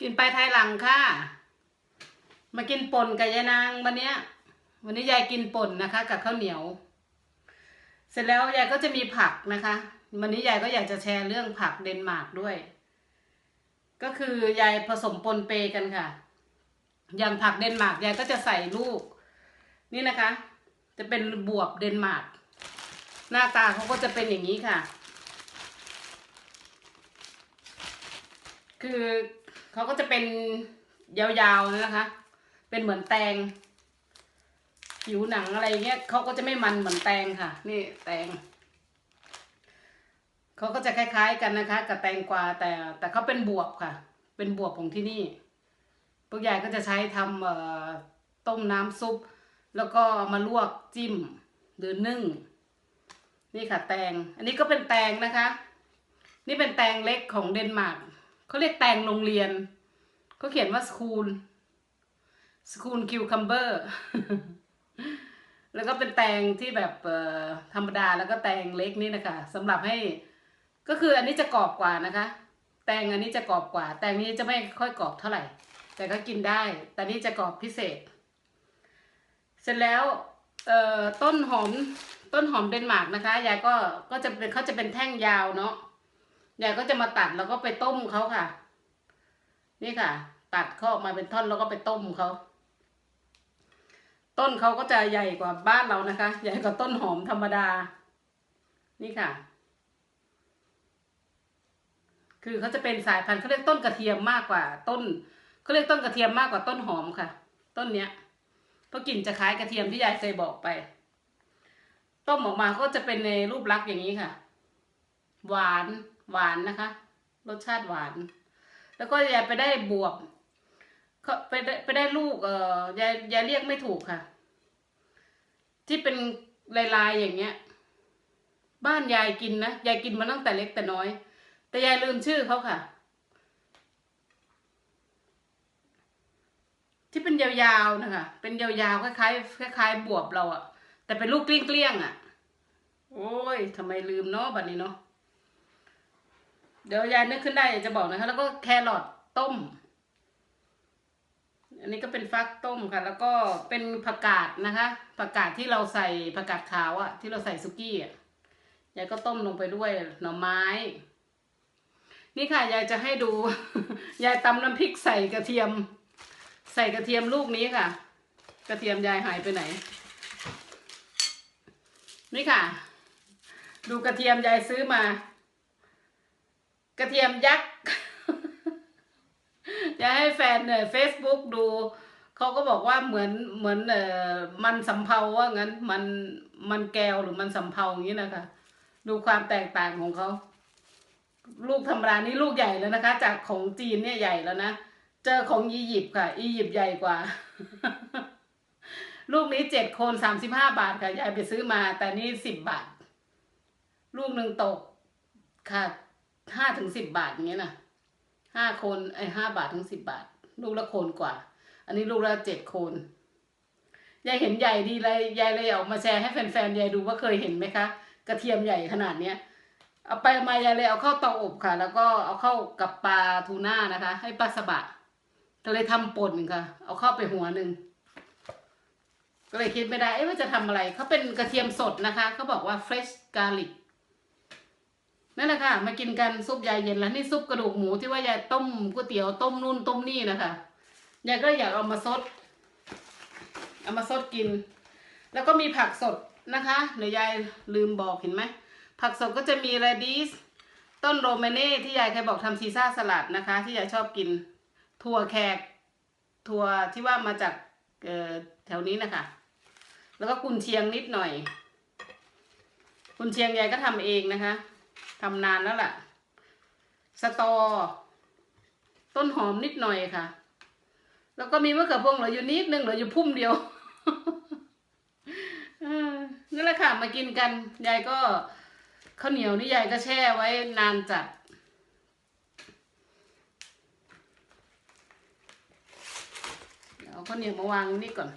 กินไปไทยหลังค่ะ มากินป่นกับยายนางวันเนี้ย วันนี้ยายกินป่นนะคะ กับข้าวเหนียว เสร็จแล้วยายก็จะมีผักนะคะ วันนี้ยายก็อยากจะแชร์เรื่องผักเดนมาร์กด้วย ก็คือยายผสมปนเปกันค่ะ อย่างผักเดนมาร์กยายก็จะใส่ลูก นี่นะคะ จะเป็นบวบเดนมาร์กหน้าตาเขาก็จะเป็นอย่างนี้ค่ะ คือ เขาก็จะเป็นยาวๆนะคะ เป็นเหมือนแตง ผิวหนังอะไรเงี้ยเขาก็จะไม่มันเหมือนแตงค่ะ นี่แตงเขาก็จะคล้าย ๆ กันนะคะ กับแตงกวาแต่ แต่เขาเป็นบวบค่ะ เป็นบวบของที่นี่พวกยายก็จะใช้ทำต้มน้ำซุป แล้วก็มาลวกจิ้มหรือนึ่ง นี่ค่ะแตง อันนี้ก็เป็นแตงนะคะ นี่เป็นแตงเล็กของเดนมาร์ก เขาเรียกแตงโรงเรียนเขาเขียนว่าสคูลสคูลคิวคัมเบอร์แล้วก็เป็นแตงที่แบบธรรมดาแล้วก็แตงเล็กนี่นะคะสำหรับให้ก็คืออันนี้จะกรอบกว่านะคะ แตงอันนี้จะกรอบกว่า แตงนี้จะไม่ค่อยกรอบเท่าไหร่ แต่ก็กินได้ แต่นี่จะกรอบพิเศษ เสร็จแล้วต้นหอมต้นหอมเดนมาร์กนะคะยายก็ก็จะเป็นเขาจะเป็นแท่งยาวเนาะ ยายก็จะมาตัดแล้วก็ไปต้มเขาค่ะ นี่ค่ะ ตัดเขาออกมาเป็นท่อนแล้วก็ไปต้มเขาต้นเขาก็จะใหญ่กว่าบ้านเรานะคะ ใหญ่กว่าต้นหอมธรรมดา นี่ค่ะ คือเขาจะเป็นสายพันธุ์เขาเรียกต้นกระเทียมมากกว่า ต้นเขาเรียกต้นกระเทียมมากกว่าต้นหอมค่ะ ต้นเนี้ยเพราะกลิ่นจะคล้ายกระเทียมที่ยายเคยบอกไป ต้มออกมาก็จะเป็นในรูปลักษณ์อย่างนี้ค่ะ หวาน หวานนะคะ รสชาติหวาน แล้วก็ยายไปได้บวบเขาไปได้ไปได้ลูกเอ่อยายยายเรียกไม่ถูกค่ะ ที่เป็นลายๆอย่างเงี้ย บ้านยายกินนะยายกินมาตั้งแต่เล็กแต่น้อย แต่ยายลืมชื่อเขาค่ะ ที่เป็นยาวๆนะคะเป็นยาวๆคล้ายๆคล้ายๆบวบเราอะแต่เป็นลูกเกลี้ยงๆอะโอ้ยทำไมลืมเนาะบัดนี้เนาะ เดี๋ยวยายนึกขึ้นได้จะบอกนะคะ แล้วก็แครอทต้ม อันนี้ก็เป็นฟักต้มค่ะ แล้วก็เป็นผักกาดนะคะ ผักกาดที่เราใส่ผักกาดขาวอะที่เราใส่ซุกี้อะยายก็ต้มลงไปด้วยหน่อไม้ นี่ค่ะ ยายจะให้ดู ยายตำน้ำพริกใส่กระเทียม ใส่กระเทียมลูกนี้ค่ะ กระเทียมยายหายไปไหน นี่ค่ะ ดูกระเทียมยายซื้อมา กระเทียมยักษ์ยาให้แฟนเนี่ยเฟซบุ๊กดู เขาก็บอกว่าเหมือนเหมือนเอ่อมันสำเภาว่างั้นมันมันแก้วหรือมันสำเภาอย่างนี้นะคะ ดูความแตกต่างของเขาลูกธรรมดานี่ลูกใหญ่แล้วนะคะ จากของจีนเนี่ยใหญ่แล้วนะเจอของอียิปต์ค่ะ อียิปต์ใหญ่กว่า ลูกนี้เจ็ดโคนสามสิบห้าบาทค่ะยายไปซื้อมา แต่นี่สิบบาท ลูกหนึ่งตกค่ะ ห้าถึงสิบบาทอย่างเงี้ยนะห้าโคนไอห้าบาทถึงสิบบาท ลูกละโคนกว่า อันนี้ลูกละเจ็ดโคนยายเห็นใหญ่ดีเลยยายเลยเอามาแชร์ให้แฟนๆยายดูว่าเคยเห็นไหมคะ กระเทียมใหญ่ขนาดเนี้ยเอาไปมายายเลยเอาเข้าเตาอบค่ะ แล้วก็เอาเข้ากับปลาทูน่านะคะ ให้ปลาสบะก็เลยทำป่นค่ะ เอาเข้าไปหัวหนึ่งก็เลยคิดไม่ได้เอ๊ะว่าจะทำอะไรเขาเป็นกระเทียมสดนะคะเขาบอกว่า fresh garlic นั่นแหละค่ะ มากินกันซุปยายเย็นแล้วนี่ซุปกระดูกหมูที่ว่ายายต้มก๋วยเตี๋ยวต้มนู่นต้มนี่นะคะยายก็อยากเอามาซด เอามาซดกิน แล้วก็มีผักสดนะคะเดี๋ยวยายลืมบอกเห็นไหมผักสดก็จะมีเรดิสต้นโรเมเน่ที่ยายเคยบอกทำซีซ่าสลัดนะคะ ที่ยายชอบกินถั่วแขกถั่วที่ว่ามาจากแถวนี้นะคะ แล้วก็กุนเชียงนิดหน่อย กุนเชียงยายก็ทำเองนะคะ ทำนานแล้วล่ะ สตอ ต้นหอมนิดหน่อยค่ะ แล้วก็มีมะเขือพวงเหลืออยู่นิดนึงเหลืออยู่พุ่มเดียวนั่นแหละค่ะ มากินกันยายก็ข้าวเหนียวนี่ยายก็แช่ไว้นานจัดเอาข้าวเหนียวมาวางนี่ก่อน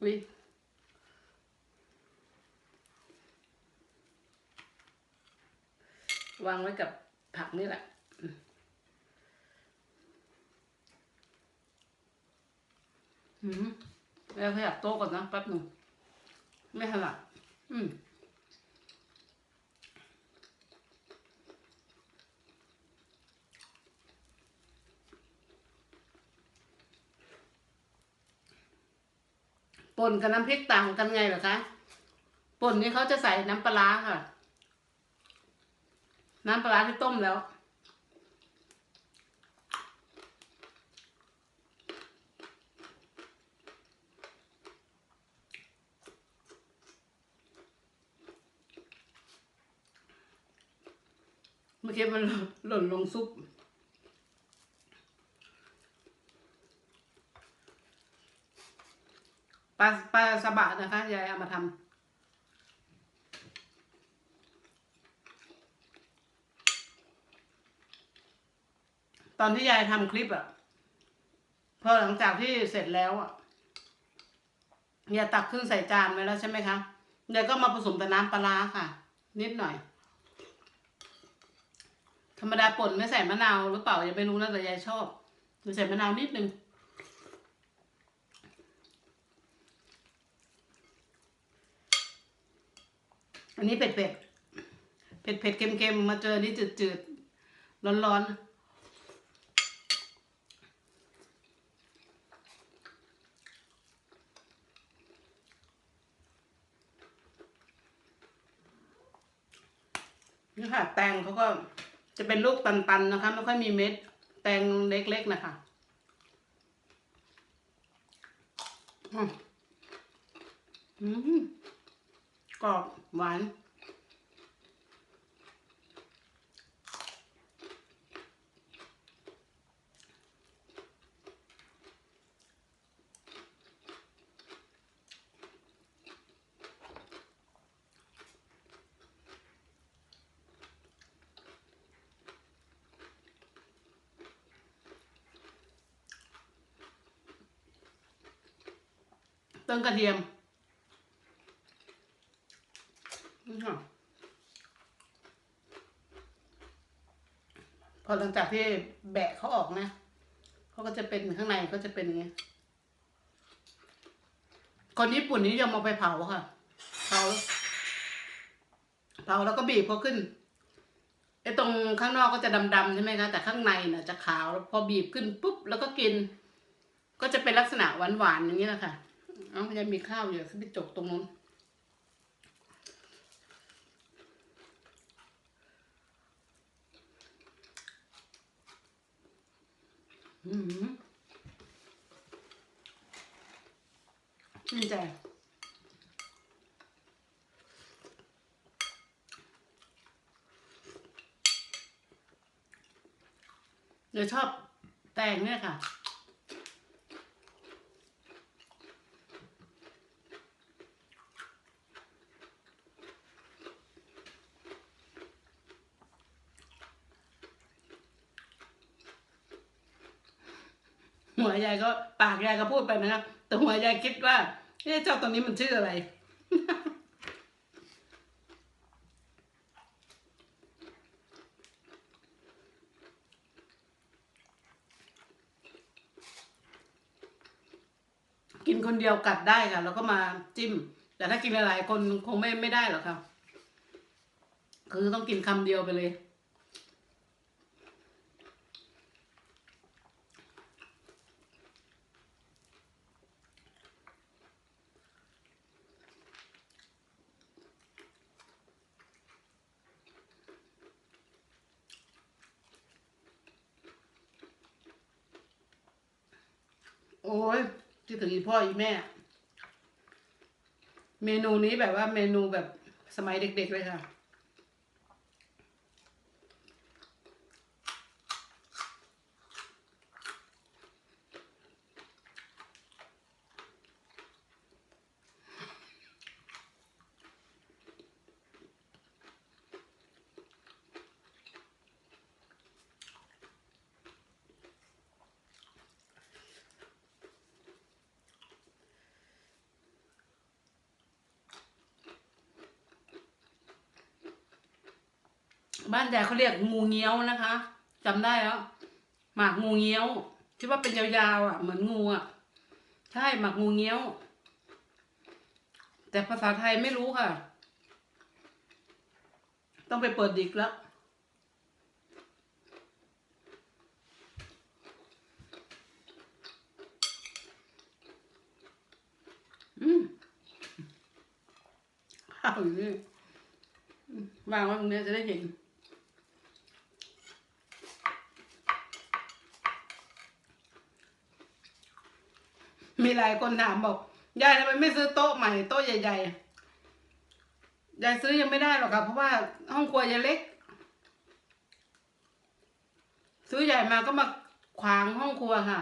อุ้ วางไว้กับผักนี่แหละอืมแล้วขยับโต๊ะก่อนนะแป๊บหนึ่งไม่ถนัดอืมป่นกับน้ำพริกต่างกันไงเหรอคะป่นนี้เขาจะใส่น้ำปลาค่ะ น้ำปลาที่ต้มแล้ว เมื่อกี้มันหล่นลงซุปปลาปลาสบะนะคะยายเอามาทำ ตอนที่ยายทำคลิปอะพอหลังจากที่เสร็จแล้วอะยายตักขึ้นใส่จานไว้แล้วใช่ไหมคะยายก็มาผสมแต่น้ำปลาค่ะ นิดหน่อย ธรรมดาป่นไม่ใส่มะนาวหรือเปล่ายังไม่รู้นะแต่ยายชอบใส่มะนาวนิดนึงอันนี้เผ็ดเผ็ดเผ็ดเผ็ดเค็มเค็มๆมาเจอนี่จืดจืดร้อนร้อนๆนี่ค่ะ แตง เขาก็จะเป็นลูกตันๆนะคะ ไม่ค่อยมีเม็ด แตงเล็กๆนะคะอืมอืมกรอบหวาน ต้นกระเทียมนี่ค่ะพอหลังจากที่แบะเขาออกนะเขาก็จะเป็นข้างในก็จะเป็นอย่างนี้คนญี่ปุ่นนิยมเอาไปเผาค่ะ เผา เผาแล้วก็บีบเขาขึ้นไอ้ตรงข้างนอกก็จะดำๆใช่ไหมคะแต่ข้างในน่ะจะขาวแล้วพอบีบขึ้นปุ๊บแล้วก็กิน ก็จะเป็นลักษณะหวานๆอย่างนี้แหละค่ะ เอายังมีข้าวอยู่ขึ้นไปจกตรงนู้นอืมชื่นใจเดี๋ยวชอบแตงเนี่ยค่ะ วยายก็ปากยายก็พูดไปนะครับแต่หัวยายคิดว่าเอ๊ะเจ้าตัวนี้มันชื่ออะไร กินคนเดียวกัดได้ค่ะ แล้วก็มาจิ้ม แต่ถ้ากินหลายๆคนคงไม่ไม่ได้หรอกค่ะ คือต้องกินคำเดียวไปเลย โอ้ยคิดถึงอีพ่ออีแม่ เมนูนี้แบบว่าเมนูแบบสมัยเด็กๆเลยค่ะ บ้านยายเขาเรียกงูเงี้ยวนะคะจำได้แล้วหมากงูเงี้ยวที่ว่าเป็นยาวๆอะ เหมือนงูอะ ใช่หมักงูเงี้ยว แต่ภาษาไทยไม่รู้ค่ะ ต้องไปเปิดดิกแล้วอืมข้าวอยู่นี่วางไว้ตรงนี้จะได้เห็น มีหลายคนถามบอกยายทำไมไม่ซื้อโต๊ะใหม่โต๊ะใหญ่ๆยายซื้อยังไม่ได้หรอกค่ะเพราะว่าห้องครัวยายเล็ก ซื้อใหญ่มาก็มาขวางห้องครัวค่ะ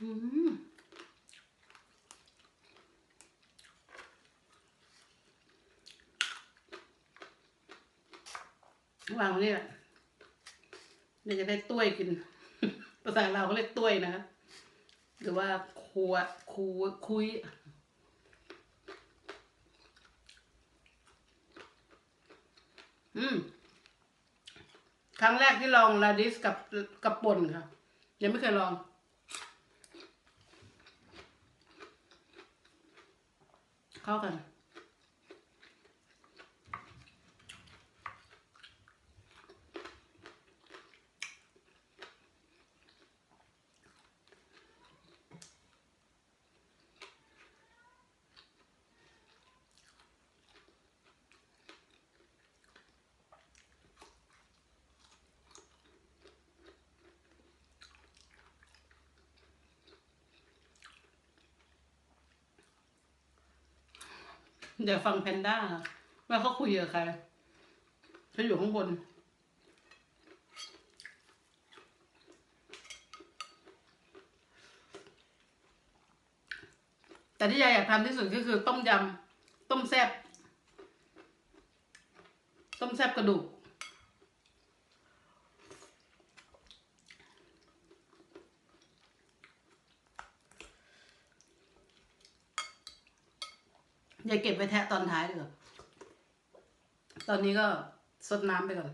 อืม วางไว้นี่แหละเดี๋ยวจะได้ต้วยกิน ภาษาเราเขาเรียกต้วยนะ หรือว่าครัวคูคุยอืมครั้งแรกที่ลองลาดิสกับกับป่นค่ะ ยังไม่เคยลอง เข้ากัน เดี๋ยวฟังแพนด้าว่าเขาคุยกับใครเขาอยู่ข้างบน แต่ที่ยายอยากทำที่สุดก็คือต้มยำต้มแซบต้มแซบกระดูก อย่าเก็บไว้แทะตอนท้ายดีกว่าตอนนี้ก็สดน้ำไปก่อน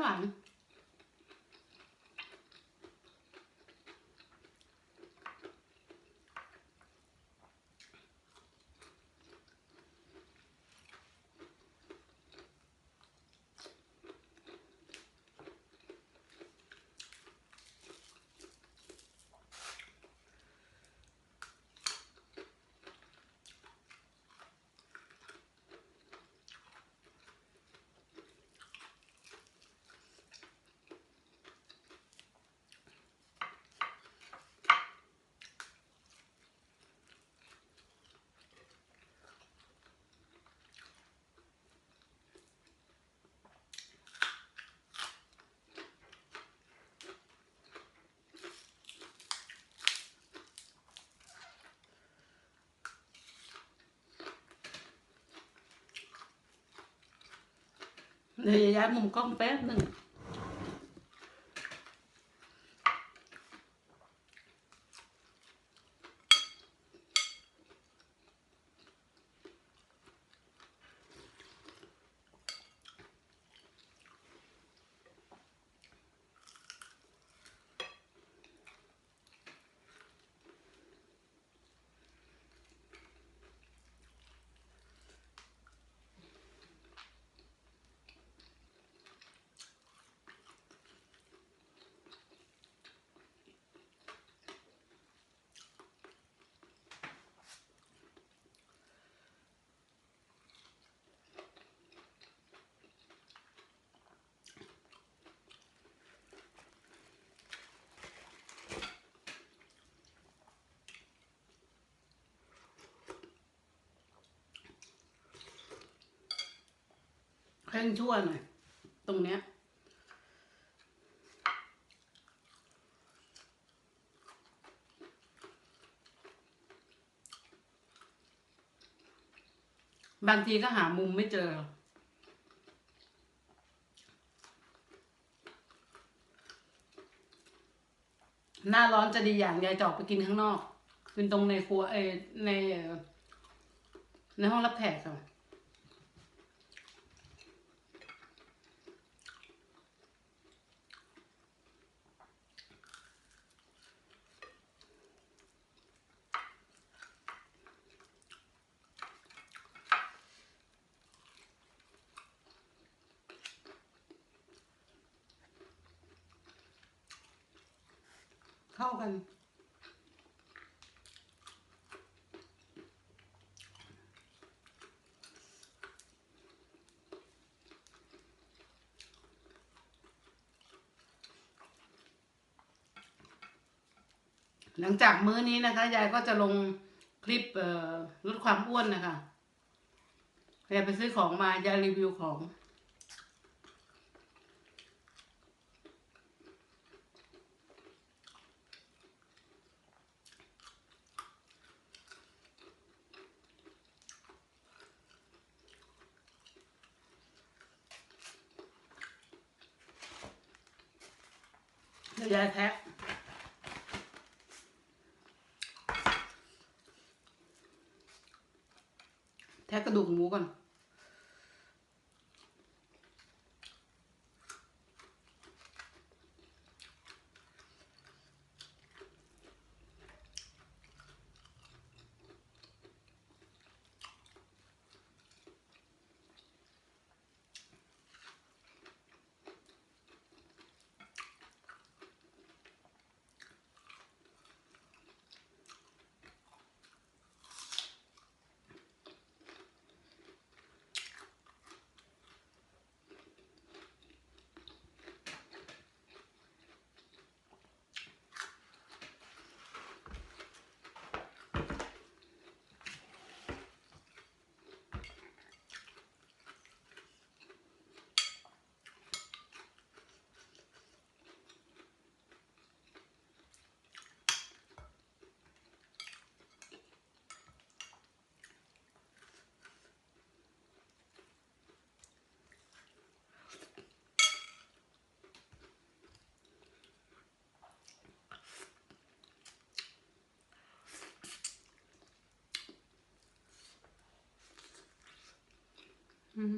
หว นหวานเดี๋ยวย้ายมุมกล้องแป๊บหนึ่ง เพ่งชั่วหน่อยตรงเนี้ยบางทีก็หามุมไม่เจอ หน้าร้อนจะดีอย่างยายจะออกไปกินข้างนอกกินตรงในครัวเอในในห้องรับแขกค่ะ เข้ากัน หลังจากมื้อนี้นะคะ ยายก็จะลงคลิปลดความอ้วนนะคะยายไปซื้อของมายายรีวิวของยวยายแทะ แทะกระดูกหมูก่อน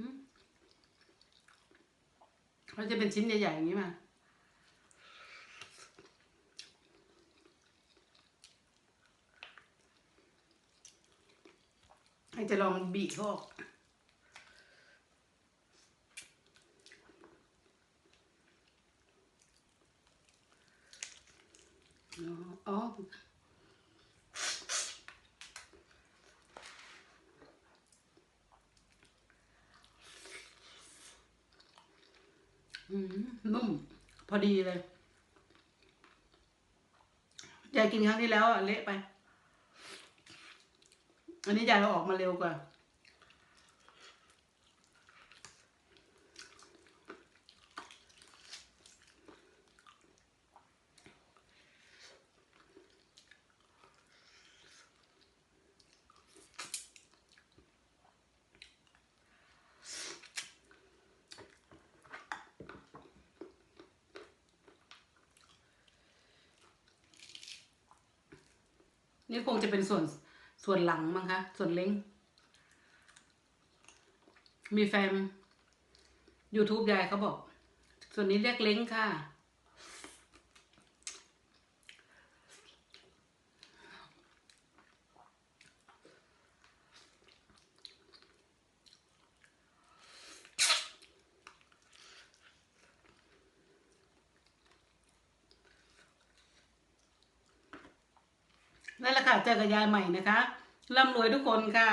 มมันจะเป็นชิ้นใหญ่ๆอย่างนี้มาให้จะลองบีบเขาออกอ๋ออ๋อ อืม นุ่ม พอดีเลยยายกินครั้งที่แล้วอะเละไป อันนี้ยายเราออกมาเร็วกว่า นี่คงจะเป็นส่วนส่วนหลังมั้งคะส่วนเล้ง มีแฟน YouTube ยายเขาบอก ส่วนนี้เรียกเล้งค่ะนั่นแหละค่ะ เจอกับยายใหม่นะคะร่ำรวยทุกคนค่ะ